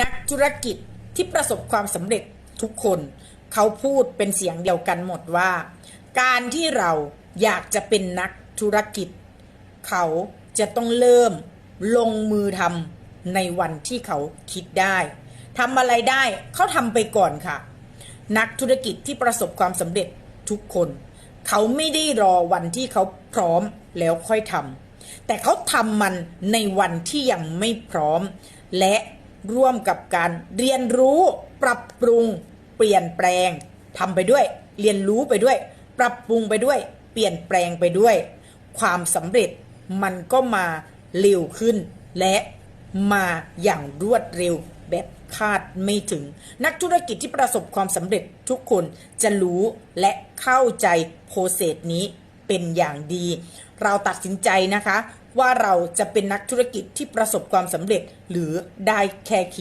นักธุรกิจที่ประสบความสำเร็จทุกคนเขาพูดเป็นเสียงเดียวกันหมดว่า การที่เราอยากจะเป็นนักธุรกิจ เขาจะต้องเริ่มลงมือทำในวันที่เขาคิดได้ทำอะไรได้เขาทำไปก่อนค่ะ นักธุรกิจที่ประสบความสำเร็จทุกคน เขาไม่ได้รอวันที่เขาพร้อมแล้วค่อยทำแต่เขาทำมันในวันที่ยังไม่พร้อม และ ร่วมกับการเรียนรู้ปรับปรุง เปลี่ยนแปลงทำไปด้วย เรียนรู้ไปด้วย ปรับปรุงไปด้วย เปลี่ยนแปลงไปด้วย ความสำเร็จมันก็มาเร็วขึ้น และมาอย่างรวดเร็วแบบคาดไม่ถึง นักธุรกิจที่ประสบความสำเร็จทุกคนจะรู้และเข้าใจโปรเซสนี้เป็นอย่างดี เราตัดสินใจนะคะ ว่าเราจะเป็นนักธุรกิจที่ประสบความสำเร็จหรือได้แค่คิด